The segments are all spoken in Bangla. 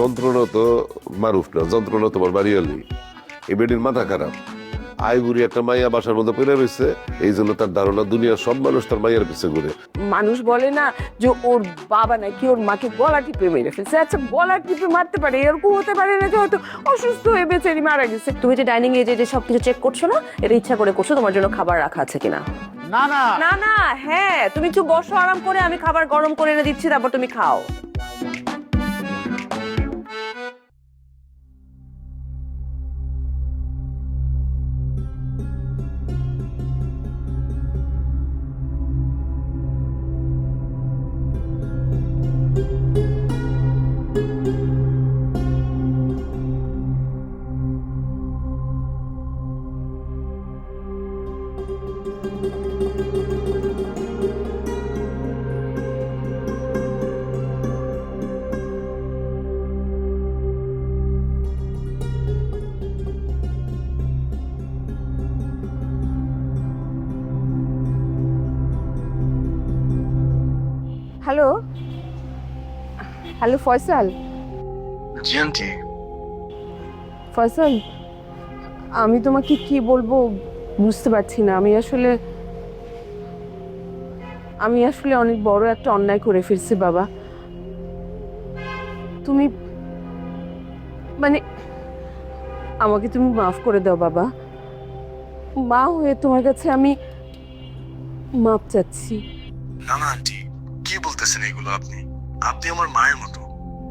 যন্ত্রণা তো মারুফ না যন্ত্রণা তোমার বাড়িয়ালি এই বেডির মাথা খারাপ। আইবুড়ি একটা মাইয়া বাসার মধ্যে পেরে রয়েছে এই জন্য তার ধারণা দুনিয়ার সব মানুষ তার মাইয়ার পিছে ঘুরে। মানুষ বলে না যে ওর বাবা নাকি ওর মাকে গলা টিপে মেরে ফেলছে। আচ্ছা গলা টিপে মারতে পারে এরকম হতে পারে না যে হয়তো অসুস্থ হয়ে বেচারি মারা গেছে। তুমি যে ডাইনিং এ যে যে সবকিছু চেক করছ না এটা ইচ্ছা করে করছ তোমার জন্য খাবার রাখা আছে কিনা? না না। না না হ্যাঁ তুমি একটু বসো আরাম করে আমি খাবার গরম করে এনে দিচ্ছি তারপর তুমি খাও। হ্যালো? হ্যালো ফয়সাল? জি আন্টি। ফয়সাল আমি তোমাকে কি বলব বুঝতে পারছি না। আমি আসলে আমি আসলে অনেক বড় একটা অন্যায় করে ফেলছি বাবা। তুমি মানে আমাকে তুমি মাফ করে দাও বাবা। মা হয়ে তোমার কাছে আমি মাপ চাচ্ছি। না আন্টি। বলতেছেন এগুলো আপনি। আপনি আমার মায়ের মতো।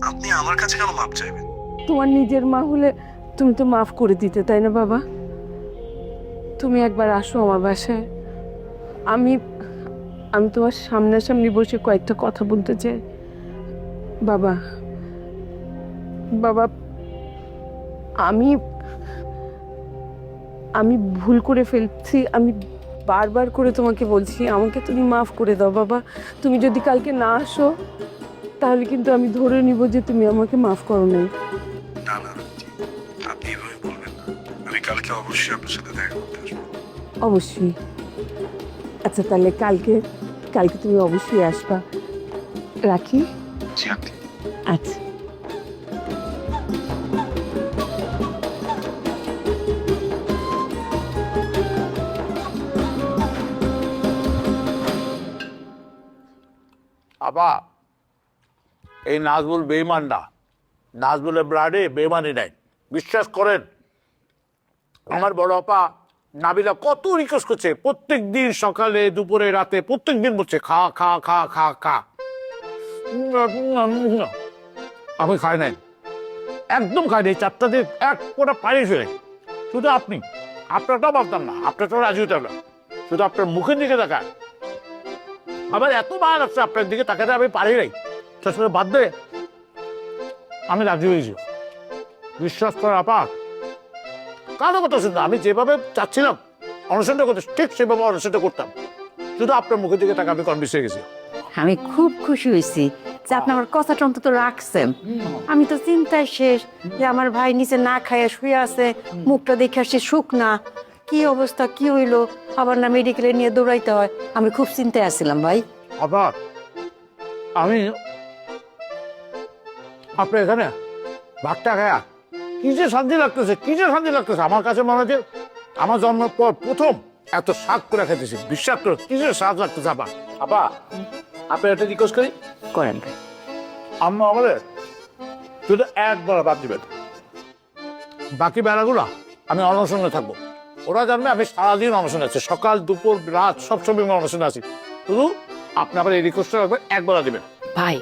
আপনি আমার কাছে কেন মাপ চাইবেন? তোমার নিজের মা হলে তুমি তো মাফ করে দিতে, তাই না বাবা? তুমি একবার আসো আমার বাসায়। আমি আমি তোমার সামনাসামনি বসে কয়েকটা কথা বলতে চাই। বাবা বাবা, আমি আমি ভুল করে ফেলছি, আমি বারবার করে তোমাকে বলছি আমাকে তুমি মাফ করে দাও বাবা। তুমি যদি কালকে না আসো তাহলে কিন্তু আমি ধরে নিব যে তুমি আমাকে মাফ করো নাই। না না আপনি এভাবে বলবেন না। আমি কালকে অবশ্যই আপনার সাথে দেখা করতে আসব। অবশ্যই। আচ্ছা তাহলে কালকে কালকে তুমি অবশ্যই আসবা। রাখি? আচ্ছা। আপা এই নাজবুল বেইমান না। নাজবুলের ব্লাডে বেইমানি নাই। বিশ্বাস করেন, আমার বড় আপা নাবিলা কত রিকোয়েস্ট করছে। প্রত্যেক দিন সকালে, দুপুরে, রাতে প্রত্যেক দিন বলছে, খা খা খা খা খা। আমি খাই নাই। একদম খাই নাই। চারটা দিন এক কোটা পানি ফেলে শুধু আপনি। আপনারটাও ভাবতাম না। আপনারটাও রাজি হতাম না শুধু আপনার মুখের দিকে তাকায়। আমার এত বার আছে আপনার দিকে তাকাতে আমি পারি নাই। শেষ করে বাদ দে। আমি রাজি হয়েছি বিশ্বাস কর আপা কারও কথা শুনতাম আমি যেভাবে চাচ্ছিলাম অনুসরণটা করতে, ঠিক সেভাবে অনুসরণটা করতাম। শুধু আপনার মুখের দিকে তাকে আমি কনভিন্স হয়ে গেছি। আমি খুব খুশি হয়েছি যে আপনি আমার কথাটা অন্তত রাখছেন। আমি তো চিন্তায় শেষ যে আমার ভাই নিচে না খাইয়া শুয়ে আছে, মুখটা দেখে আসছে শুকনা কি অবস্থা কি হইল? আবার না মেডিকেলে নিয়ে দৌড়াইতে হয়। আমি খুব চিন্তায় আছিলাম ভাই। আবার? আমি আপনার এখানে? ভাতটা খায়া? কি যে শান্তি লাগতেছে কি যে শান্তি লাগতেছে? আমার কাছে মনে হচ্ছে আমার জন্মের পর প্রথম এত স্বাদ করে খেতেছি। বিশ্বাস করে কি যে স্বাদ লাগতেছে আপা আপা আপনার একটা রিকোয়েস্ট করি? করেন ভাই। আম্মা আমাদের শুধু একবার বাদ দিবেন। বাকি বেলাগুলো আমি অনশনে থাকব। ওরা জানবে আমি সারাদিন অনশনে আছি। সকাল দুপুর রাত সবসময় আমি অনশনে আছি। শুধু আপনি আবার এই রিকোয়েস্টটা রাখবেন একবেলা দিবেন। ভাই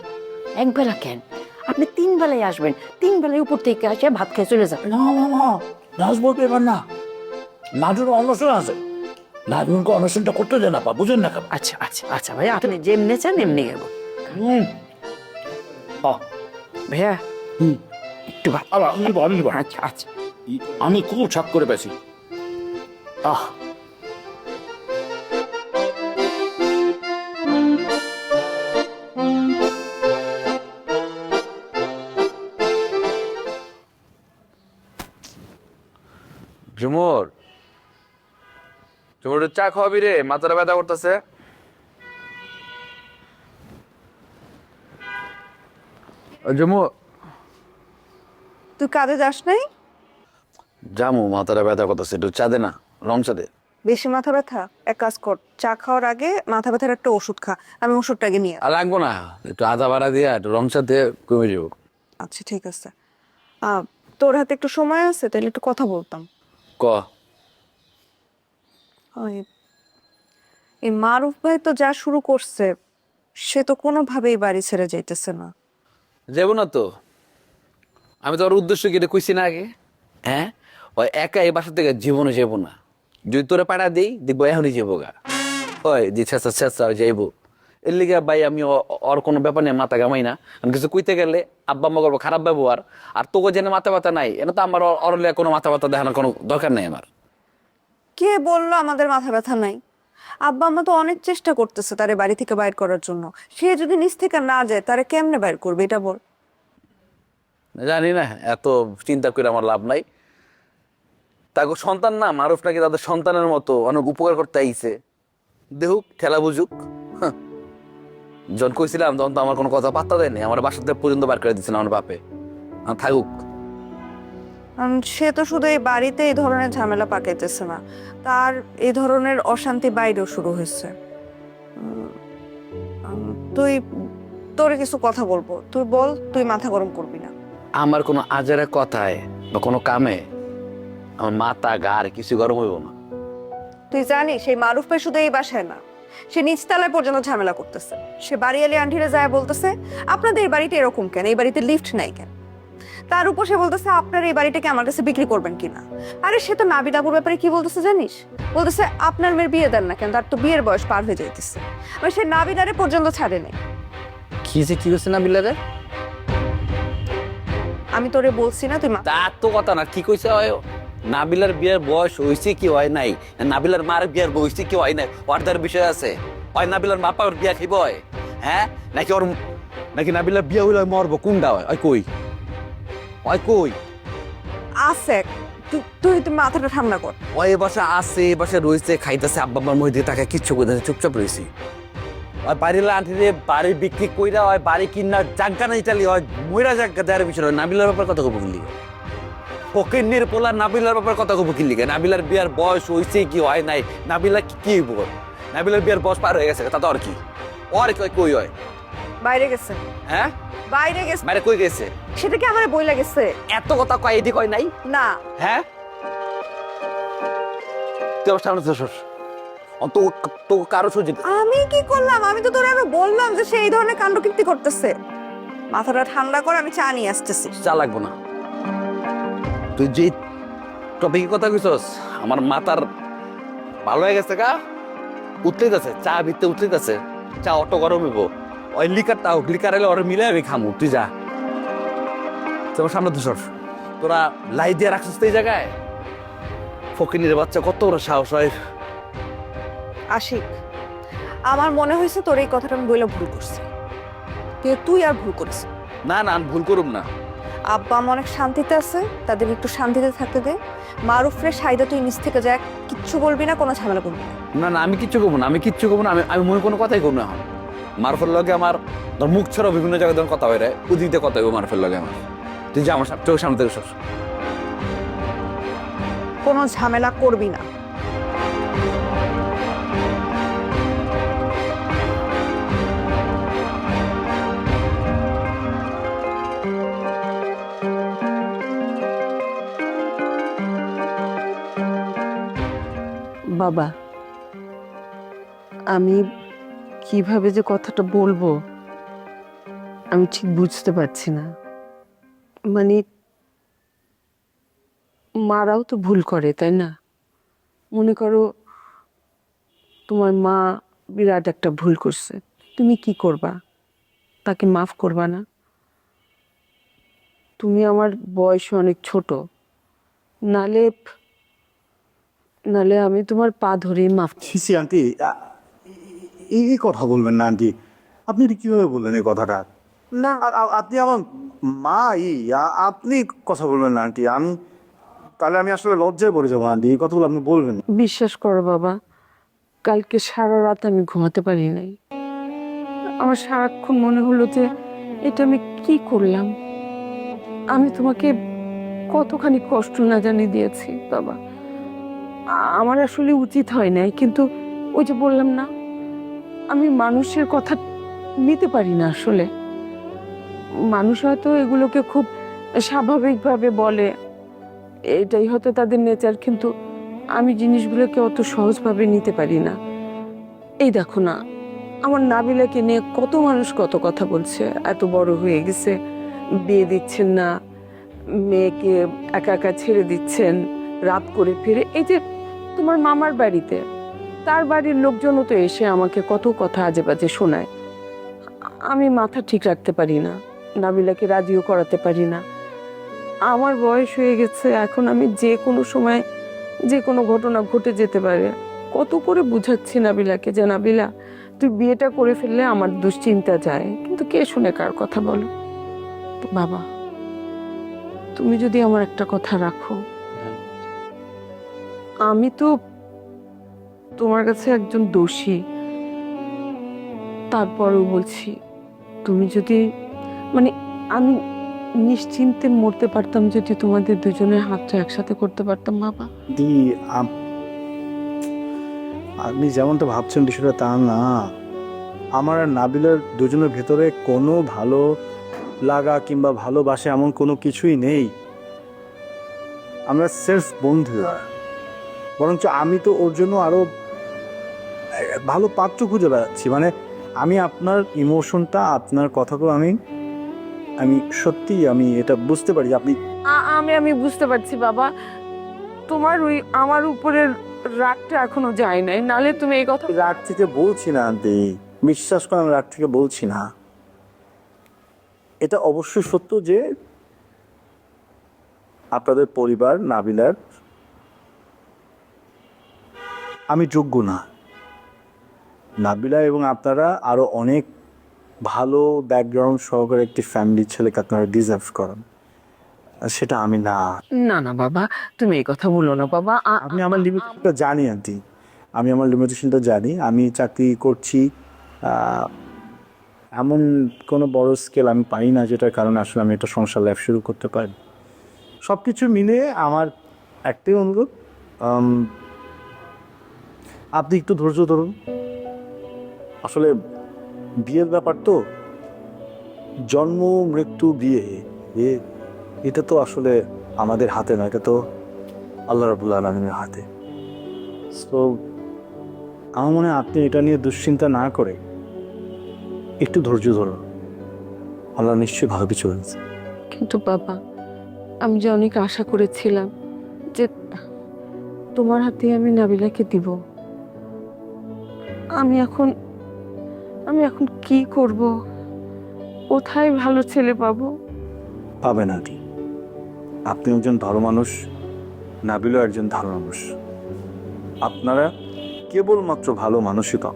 একবেলা কেন? আপনি তিন বেলায় আসবেন। তিন বেলায় উপর থেকে আসে ভাত খেয়ে চলে যাবেন। না না না নাচ বলবে এবার না। নাজুর অনশন আছে। নাজুরকে অনশনটা করতে দেন আপা বুঝেন না কেন আচ্ছা আচ্ছা আচ্ছা ভাই আপনি যেমনি চান এমনি গেব হুম। ভাইয়া একটু ভাত। আচ্ছা আচ্ছা। আমি খুব ছাপ করে পেয়েছি। আহ। ঝুমুর ঝুমুর চা খাওয়াবি রে মাথাটা ব্যথা করতেছে। ঝুমুর। তুই কাজে যাস নাই? জামু মাথাটা ব্যথা করতেছে একটু চা দে না। রং বেশি মাথা ব্যথা? এক কাজ কর চা খাওয়ার আগে মাথা ব্যথার একটা ওষুধ খা আমি ওষুধটাকে নিয়ে আর লাগবো না একটু আদা বাড়া দিয়া একটু রং দিয়ে কমে যাব আচ্ছা ঠিক আছে। আহ, তোর হাতে একটু সময় আছে তাহলে একটু কথা বলতাম। ক? ওই এই মারুফ ভাই তো যা শুরু করছে সে তো কোনোভাবেই বাড়ি ছেড়ে যাইতেছে না। যাব না তো। আমি তো ওর উদ্দেশ্য কি এটা কইছি না আগে? হ্যাঁ? ওই একা এই বাসা থেকে জীবনে যাব না। যদি তোরে পাড়া দিই দেখব এখনই যাব গা ওই যে ছেঁচা ছেঁচা যাইবো। এর লিগে ভাই আমি ওর কোনো ব্যাপার নিয়ে মাথা গামাই না। কিছু কইতে গেলে আব্বা আম্মা করব খারাপ ব্যবহার। আর তোকে জেনে মাথা ব্যথা নাই এটা তো আমার ওর- লিগে কোনো মাথা ব্যথা দেখানোর কোনো দরকার নেই আমার। কে বলল আমাদের মাথা ব্যথা নাই? আব্বা আম্মা তো অনেক চেষ্টা করতেছে তারে বাড়ি থেকে বাইর করার জন্য। সে যদি নিচ থেকে না যায় তারে কেমনে বাইর করবে এটা বল। জানি না এত চিন্তা করে আমার লাভ নাই। তাকে সন্তান না মারুফ নাকি তাদের সন্তানের মতো অনেক উপকার করতে আইছে। দেহুক খেলা বুঝুক। যখন কইছিলাম তখন তো আমার কোনো কথা পাত্তা দেয়নি আমার বাসাতে পর্যন্ত বার করে দিচ্ছে আমার বাপে। থাকুক। সে তো শুধু এই বাড়িতে এই ধরনের ঝামেলা পাকাইতেছে না। তার এই ধরনের অশান্তি বাইরেও শুরু হয়েছে। তুই তোরে কিছু কথা বলব। তুই বল তুই মাথা গরম করবি না। আমার কোনো আজারে কথায় বা কোনো কামে আমার মাথা গার কিছু গরম হইব না। তুই জানিস সেই মারুফ ভাই শুধু এই বাসায় না সে নিচতলায় পর্যন্ত ঝামেলা করতেছে। সে বাড়িয়ালি আন্টিরে যায় বলতেছে আপনাদের এই বাড়িটা এরকম কেন? এই বাড়িতে লিফট নাই কেন? তার উপর সে বলতেছে আপনার এই বাড়িটাকে আমার কাছে বিক্রি করবেন কিনা আরে সে তো নাবিদাবুর ব্যাপারে কি বলতেছে জানিস? বলতেছে আপনার মেয়ের বিয়ে দেন না কেন? তার তো বিয়ের বয়স পার হয়ে যাইতেছে। মানে সে নাবিদারে পর্যন্ত ছাড়ে নেই। কি যে কি হচ্ছে না বিলারে আমি তোরে বলছি না তুই মা- তার তো কথা না কি কইছে হয় নাবিলার বিয়ের বয়স হয়েছে কি হয় নাই? নাবিলার মার বিয়ের বয়স কি হয় নাই? অর্ধার বিষয় আছে। হয় নাবিলার মা পাওয়ার বিয়া? খাইব হয়? নাকি ওর নাকি নাবিলার বিয়ে হইলে মরবো? কোনটা হয়? ওই কই? ওই কই? আছে। তুই তুই মাথাটা ঠান্ডা কর। ওই বাসা আছে এ বাসা রয়েছে খাইতেছে আব্বা আমার মধ্যে তাকে কিচ্ছু করতেছে চুপচাপ রয়েছি। ওই বাড়ির আন্টিরে বাড়ি বিক্রি কইরা হয় বাড়ি কিনা জাগা না ইটালি হয় ময়রা জাগা দেওয়ার বিষয় নাবিলার ব্যাপার কথা কব পোলা নাবিলার ব্যাপার কথা কব নাবিলার বিয়ার বয়স হইছে কি হয় নাই? নাবিলা কি কি হইব? নাবিলার বিয়ার বয়স পার হয়ে গেছে তা তো আর কি? ওর কই কই হয়? বাইরে গেছে। হ্যাঁ? বাইরে গেছে। মানে কই গেছে? সেটা কি আমার বই লাগেছে এত কথা কয় নাই? না। হ্যাঁ? তুই আমার সামনে সর। অন্ত তো কারও সুযোগ আমি কি করলাম? আমি তো তোরা বললাম যে সে এই ধরনের কাণ্ডকীর্তি করতেছে। মাথাটা ঠান্ডা করে আমি চা নিয়ে আসতেছি। চা লাগবো না। তুই যে টপিকের কথা কইছস? আমার মাথার ভালো হয়ে গেছে গা। উতলে যাচ্ছে চা ভিতরে উতলে যাচ্ছে চা অটো গরম হইব। ওই লিকারটা হোক লিকার এলে ওর মিলে আমি খামু। তুই যা। তোমার সামনে তো সর। তোরা লাই দিয়ে রাখছিস তো এই জায়গায়? ফকিনের বাচ্চা কত ওরা সাহস হয়। আশিক আমার মনে হয়েছে তোর এই কথাটা আমি বইলে ভুল করছি। তুই আর ভুল করিস। না না আমি ভুল করুম না। আব্বা আমার অনেক শান্তিতে আছে তাদের একটু শান্তিতে থাকতে দে। মারুফরে সাইদা তুই নিচ থেকে যা কিচ্ছু বলবি না কোনো ঝামেলা করবি না। না না আমি কিচ্ছু করব না আমি কিচ্ছু করব না আমি আমি মনে কোনো কথাই করব না এখন। মারফের লগে আমার ধর মুখ ছাড়াও বিভিন্ন জায়গায় ধর কথা হয় রে উদিতে কথা হইব মারফের লগে আমার। তুই যা আমার চোখের সামনে থেকে কোনো ঝামেলা করবি না। বাবা, আমি কীভাবে যে কথাটা বলব, আমি ঠিক বুঝতে পারছি না। মানে মারাও তো ভুল করে, তাই না? মনে করো, তোমার মা বিরাট একটা ভুল করছে, তুমি কি করবা? তাকে মাফ করবা না? তুমি আমার বয়স অনেক ছোট, নালে নালে আমি তোমার পা ধরে মাফ সিসি আন্টি এই এই কথা বলবেন না আন্টি। আপনি এটা কীভাবে বললেন এই কথাটা? না আপনি আমার মা ই আপনি কথা বলবেন না আন্টি। আমি তাহলে আমি আসলে লজ্জায় পড়ে যাব আন্টি এই কথাগুলো আপনি বলবেন না। বিশ্বাস করো বাবা কালকে সারা রাত আমি ঘুমাতে পারি নাই। আমার সারাক্ষণ মনে হলো যে এটা আমি কি করলাম। আমি তোমাকে কতখানি কষ্ট না জানি দিয়েছি বাবা। আমার আসলে উচিত হয় নাই, কিন্তু ওই যে বললাম না, আমি মানুষের কথা নিতে পারি না আসলে। মানুষ হয়তো এগুলোকে খুব স্বাভাবিকভাবে বলে, এটাই হয়তো তাদের নেচার কিন্তু আমি জিনিসগুলোকে অত সহজভাবে নিতে পারি না। এই দেখো না, আমার নাবিলাকে নিয়ে কত মানুষ কত কথা বলছে, এত বড় হয়ে গেছে, বিয়ে দিচ্ছেন না, মেয়েকে একা একা ছেড়ে দিচ্ছেন, রাত করে ফিরে, এই যে তোমার মামার বাড়িতে। তার বাড়ির লোকজনও তো এসে আমাকে কত কথা আজে বাজে শোনায়। আমি মাথা ঠিক রাখতে পারি না, নাবিলাকে রাজিও করাতে পারি না। আমার বয়স হয়ে গেছে, এখন আমি যে কোনো সময় যে কোনো ঘটনা ঘটে যেতে পারে। কত করে বুঝাচ্ছি নাবিলাকে যে, নাবিলা, তুই বিয়েটা করে ফেললে আমার দুশ্চিন্তা যায়, কিন্তু কে শুনে কার কথা বলো? বাবা, তুমি যদি আমার একটা কথা রাখো। আমি তো তোমার কাছে একজন দোষী। তারপরও বলছি, তুমি যদি মানে আমি নিশ্চিন্তে মরতে পারতাম যদি তোমাদের দুজনের হাতটা একসাথে করতে পারতাম, বাবা। দি আপ- আপনি যেমনটা ভাবছেন বিষয়টা তা না। আমার আর নাবিলার দুজনের ভেতরে কোনো ভালো লাগা কিংবা ভালোবাসা এমন কোনো কিছুই নেই। আমরা সেলফ বন্ধু বরঞ্চ আমি তো ওর জন্য আরও এ, ভালো পাত্র খুঁজে বেড়াচ্ছি। মানে আমি আপনার ইমোশনটা আপনার কথাগুলো আমি আমি সত্যি আমি এটা বুঝতে পারি আপনি আমি আমি বুঝতে পারছি বাবা। তোমার ওই আমার উপরের রাগটা এখনও যায় নাই। নালে তুমি এই কথা রাগ থেকে বলছি না আন্টি। বিশ্বাস করে আমি রাগ থেকে বলছি না। এটা অবশ্যই সত্য যে আপনাদের পরিবার নাবিলার আমি যোগ্য না। নাবিলা এবং আপনারা আরও অনেক ভালো ব্যাকগ্রাউন্ড সহকারে একটি ফ্যামিলির ছেলেকে আপনারা ডিজার্ভ করেন। আর সেটা আমি না। না না বাবা তুমি এই কথা বলো না বাবা আমি আমার লিমিটেশনটা জানি আন্টি। আমি আমার লিমিটেশনটা জানি। আমি চাকরি করছি এমন কোনো বড় স্কেল আমি পাই না যেটার কারণে আসলে আমি একটা সংসার লাইফ শুরু করতে পারি। সব কিছু মিলে আমার একটাই অনুরোধ আপনি একটু ধৈর্য ধরুন। আসলে বিয়ের ব্যাপার তো জন্ম মৃত্যু বিয়ে এ- এটা তো আসলে আমাদের হাতে না এটা তো আল্লাহ রাবুল আলমিনের হাতে। সো আমার মনে হয় আপনি এটা নিয়ে দুশ্চিন্তা না করে একটু ধৈর্য ধরুন। আল্লাহ নিশ্চয়ই ভালো কিছু হয়েছে কিন্তু বাবা আমি যে অনেক আশা করেছিলাম যে তোমার হাতে আমি নাবিলাকে দিব। আমি এখন আমি এখন কি করব? কোথায় ভালো ছেলে পাবো? পাবেন আন্টি। আপনি একজন ভালো মানুষ, নাবিলও একজন ভালো মানুষ। আপনারা কেবলমাত্র ভালো মানুষই পান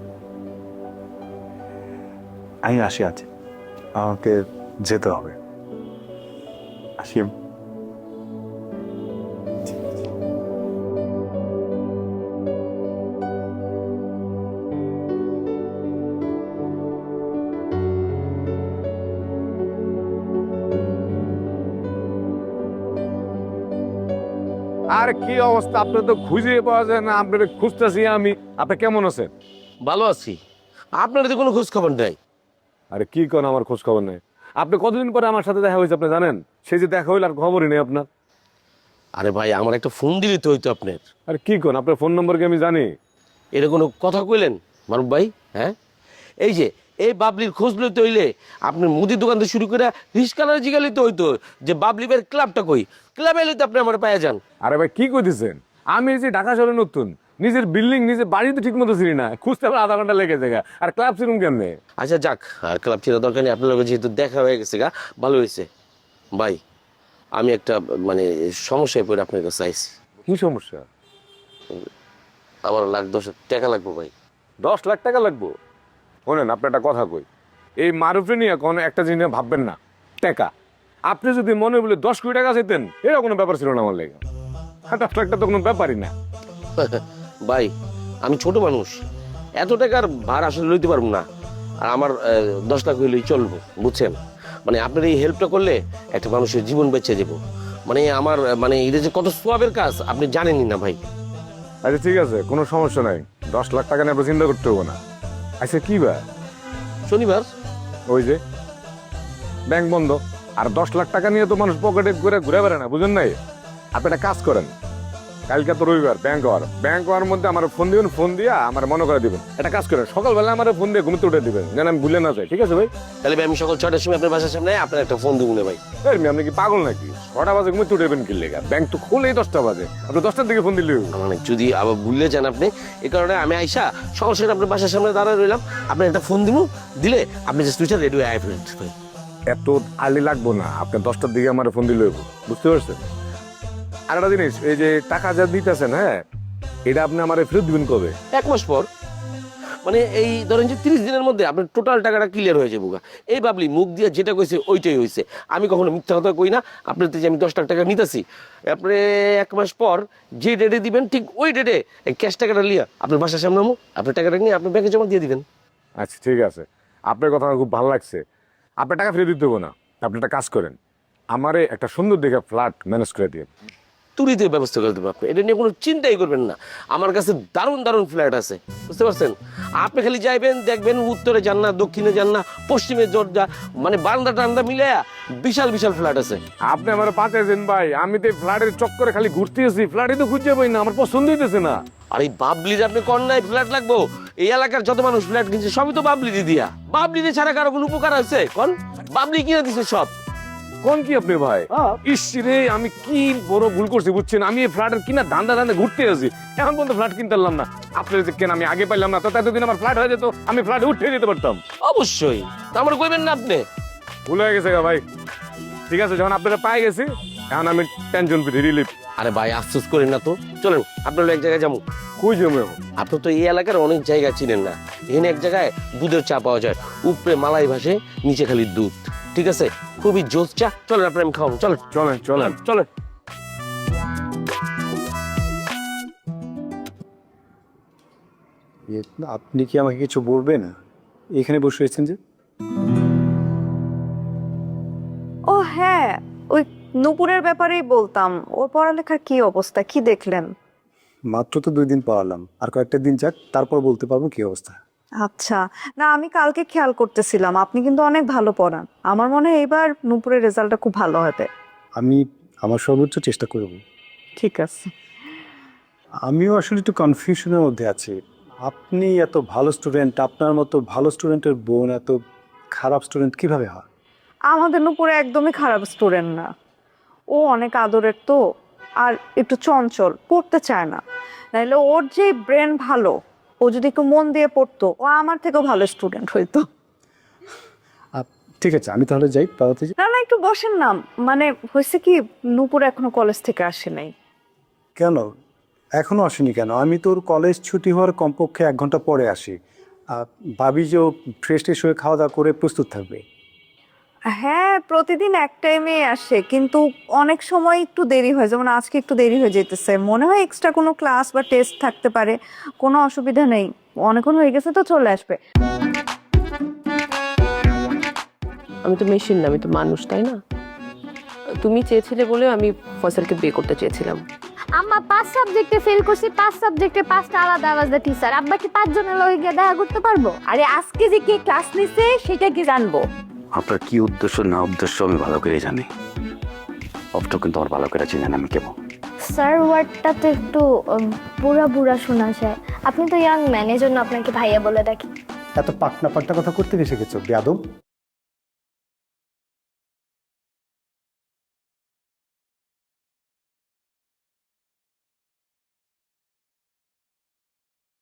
আমি আসি আছি আমাকে যেতে হবে। আসি। আর কি অবস্থা? আপনার তো খুঁজে পাওয়া যায় না আপনার খুঁজতেছি আমি। আপনি কেমন আছেন? ভালো আছি। আপনার তো কোনো খোঁজ খবর নাই। আরে কি কোন আমার খোঁজ খবর নেই? আপনি কতদিন পরে আমার সাথে দেখা হয়েছে আপনি জানেন? সেই যে দেখা হইল আর খবরই নেই আপনার। আরে ভাই আমার একটা ফোন দিলে তো হইতো আপনার। আরে কি কোন? আপনার ফোন নম্বর কি আমি জানি? এটা কোনো কথা কইলেন মারুফ ভাই? হ্যাঁ? এই যে এই বাবলির খোঁজ লইতে হইলে আপনি মুদির দোকান থেকে শুরু করে রিস্কালার জিগালি তো হইতো যে বাবলি ভাইয়ের ক্লাবটা কই? ক্লাবে এলে তো আপনি আমার পায়ে যান। আরে ভাই কি কইতেছেন? আমি যে ঢাকা শহরে নতুন নিজের বিল্ডিং নিজের বাড়ি তো ঠিক মতো চিনি না খুঁজতে আমার আধা ঘণ্টা লেগে যায় আর ক্লাব চিনুম কেমনে? আচ্ছা যাক আর ক্লাব চেনা দরকার নেই আপনার যেহেতু দেখা হয়ে গেছে গা ভালো হয়েছে। ভাই আমি একটা মানে সমস্যায় পড়ে আপনার কাছে আইছি। কি সমস্যা? আমার লাখ দশ টাকা লাগবে ভাই। দশ লাখ টাকা লাগবো? শোনেন আপনি একটা কথা কই। এই মারুফে নিয়ে কোনো একটা জিনিস ভাববেন না। টাকা। আপনি যদি মনে বলে দশ কোটি টাকা চাইতেন এটা কোনো ব্যাপার ছিল না আমার লেগে। লাখ তো কোনো ব্যাপারই না। ভাই আমি ছোট মানুষ। এত টাকার ভার আসলে লইতে পারব না। আর আমার দশ লাখ হইলেই চলবো বুঝছেন? মানে আপনার এই হেল্পটা করলে একটা মানুষের জীবন বেঁচে যাব। মানে আমার মানে এটা যে কত সোয়াবের কাজ আপনি জানেনই না ভাই। আচ্ছা ঠিক আছে কোনো সমস্যা নাই। দশ লাখ টাকা নিয়ে আপনার চিন্তা করতে হবে না। আচ্ছা কি বার? শনিবার। ওই যে ব্যাংক বন্ধ। আর দশ লাখ টাকা নিয়ে তো মানুষ পকেটে ঘুরে ঘুরে বেড়ে না বুঝেন নাই? আপনি একটা কাজ করেন। কালকে তো রবিবার ব্যাংক হওয়ার ব্যাংক হওয়ার মধ্যে আমার ফোন দিবেন ফোন দিয়া আমার মনে করে দিবেন। একটা কাজ করেন সকালবেলা আমার ফোন দিয়ে ঘুমতে উঠে দিবেন যেন আমি ভুলে না যাই ঠিক আছে ভাই? তাহলে ভাই আমি সকাল ছটার সময় আপনার বাসার সামনে আপনার একটা ফোন দেবো ভাই। এই মেয়ে, আপনি কি পাগল নাকি? ছটা বাজে ঘুমতে উঠেবেন কি লেগা? ব্যাংক তো খোলেই দশটা বাজে। আপনি দশটার দিকে ফোন দিলে মানে যদি আবার ভুলে যান আপনি এই কারণে আমি আইসা সকাল সকাল আপনার বাসার সামনে দাঁড়ায় রইলাম। আপনার একটা ফোন দিব দিলে আপনি জাস্ট দুইটা রেডিও আই ফ্রেন্ড ভাই এত আর্লি লাগবো না আপনি দশটার দিকে আমার ফোন দিলে বুঝতে পারছেন? আর একটা জিনিস এই যে টাকা যা দিতেছেন হ্যাঁ এটা আপনি আমার ফেরত দিবেন কবে? এক মাস পর। মানে এই ধরেন যে তিরিশ দিনের মধ্যে আপনার টোটাল টাকাটা ক্লিয়ার হয়ে যাব এই ভাবলি মুখ দিয়ে যেটা কইছে ওইটাই হয়েছে আমি কখনো মিথ্যা কথা কই না আপনার যে আমি দশ লাখ টাকা নিতেছি আপনি এক মাস পর যে ডেটে দিবেন ঠিক ওই ডেটে ক্যাশ টাকাটা লিয়া আপনার বাসার সামনে আপনার টাকাটা নিয়ে আপনার ব্যাংকে জমা দিয়ে দিবেন। আচ্ছা ঠিক আছে। আপনার কথা আমার খুব ভালো লাগছে। আপনার টাকা ফেরত দিতে হব না। আপনি একটা কাজ করেন আমারে একটা সুন্দর দেখে ফ্ল্যাট ম্যানেজ করে দিয়ে তুরিতে ব্যবস্থা করে দেবো আপনি। এটা নিয়ে কোনো চিন্তাই করবেন না। আমার কাছে দারুণ দারুণ ফ্ল্যাট আছে। বুঝতে পারছেন? আপনি খালি যাইবেন দেখবেন উত্তরে যান না দক্ষিণে যান না পশ্চিমে জর্জা মানে বারান্দা টান্দা মিলে বিশাল বিশাল ফ্ল্যাট আছে। আপনি আমার পাঠাইছেন ভাই। আমি তো ফ্ল্যাটের চক্করে খালি ঘুরতে এসেছি ফ্ল্যাটে তো খুঁজে পাই না আমার পছন্দ হইতেছে না। আর এই বাবলির আপনি কর নাই ফ্ল্যাট লাগবো? এই এলাকার যত মানুষ ফ্ল্যাট কিনছে সবই তো বাবলি দিয়া। বাবলি দিয়ে ছাড়া কারও কোনো উপকার আছে? কোন? বাবলি কিনে দিছে সব। কোন কি আপনি ভাই? ইস রে আমি কি বড় ভুল করছি বুঝছেন? আমি এই ফ্ল্যাটের কিনা ধান্দা ধান্দা ঘুরতে আছি এখন পর্যন্ত ফ্ল্যাট কিনতে পারলাম না। আপনার যে কেন আমি আগে পাইলাম না তো এতদিন আমার ফ্ল্যাট হয়ে যেত আমি ফ্ল্যাটে উঠে যেতে পারতাম। অবশ্যই। তা আমার কইবেন না আপনি? ভুল হয়ে গেছে ভাই। ঠিক আছে যখন আপনারা পাই গেছি এখন আমি টেনশন ফ্রি রিলিফ আরে ভাই আফসোস করেন না তো। চলেন আপনার এক জায়গায় যাব। কই যাব আপনি তো এই এলাকার অনেক জায়গা চিনেন না। এখানে এক জায়গায় দুধের চা পাওয়া যায়। উপরে মালাই ভাসে নিচে খালি দুধ। ঠিক আছে? খুবই জোস চা চলেন আপনার আমি খাওয়াবো চলেন। চলেন চলেন। চলেন আপনি কি আমাকে কিছু বলবেন? এখানে বসে রয়েছেন যে? ও হ্যাঁ ওই নুপুরের ব্যাপারেই বলতাম। ওর পড়ালেখার কি অবস্থা কি দেখলেন? মাত্র তো দুই দিন পড়ালাম আর কয়েকটা দিন যাক তারপর বলতে পারব কি অবস্থা। আচ্ছা। না আমি কালকে খেয়াল করতেছিলাম। আপনি কিন্তু অনেক ভালো পড়ান। আমার মনে হয় এবার নুপুরের রেজাল্টটা খুব ভালো হবে। আমি আমার সর্বোচ্চ চেষ্টা করব। ঠিক আছে। আমিও আসলে একটু কনফিউশনের মধ্যে আছি। আপনি এত ভালো স্টুডেন্ট আপনার মতো ভালো স্টুডেন্টের বোন এত খারাপ স্টুডেন্ট কীভাবে হয়? আমাদের নুপুরে একদমই খারাপ স্টুডেন্ট না। ও অনেক আদরের তো আর একটু চঞ্চল পড়তে চায় না। নাহলে ওর যে ব্রেন ভালো ও যদি একটু মন দিয়ে পড়তো ও আমার থেকেও ভালো স্টুডেন্ট হইতো। আপ- ঠিক আছে আমি তাহলে যাই পাওয়াতে না না একটু বসেন না। মানে হয়েছে কি নুপুর এখনও কলেজ থেকে আসে নাই। কেন? এখনও আসেনি কেন? আমি তোর কলেজ ছুটি হওয়ার কমপক্ষে এক ঘণ্টা পরে আসি। ভাবি যে ফ্রেশ ট্রেশ হয়ে খাওয়া দাওয়া করে প্রস্তুত থাকবে। হ্যাঁ প্রতিদিন এক টাইমে আসে কিন্তু অনেক সময় একটু দেরি হয়। যেমন আজকে একটু দেরি হয়ে যেতেছে মনে হয় এক্সট্রা কোনো ক্লাস বা টেস্ট থাকতে পারে কোনো অসুবিধা নেই। অনেকক্ষণ হয়ে গেছে তো চলে আসবে। আমি তো মেশিন না আমি তো মানুষ তাই না? তুমি চেয়েছিলে বলে আমি ফসলকে বিয়ে করতে চেয়েছিলাম। আম্মা পাঁচ সাবজেক্টে ফেল করছি পাঁচ সাবজেক্টে পাঁচটা আলাদা আলাদা টিচার আব্বা কি পাঁচজনের লগে গিয়ে দেখা করতে পারব? আরে আজকে যে কে ক্লাস নিছে সেটা কি জানব? আপনার কি উদ্দেশ্য না উদ্দেশ্য আমি ভালো করে জানি। অপটা কিন্তু আমার ভালো করে চিনেন আমি কেমন? স্যার ওয়ার্ডটা তো একটু বুড়া বুড়া শোনা যায়। আপনি তো ইয়াং ম্যান না আপনাকে ভাইয়া বলে ডাকি। এত পাকনা পাকনা কথা করতে গেছে গেছো বেয়াদব।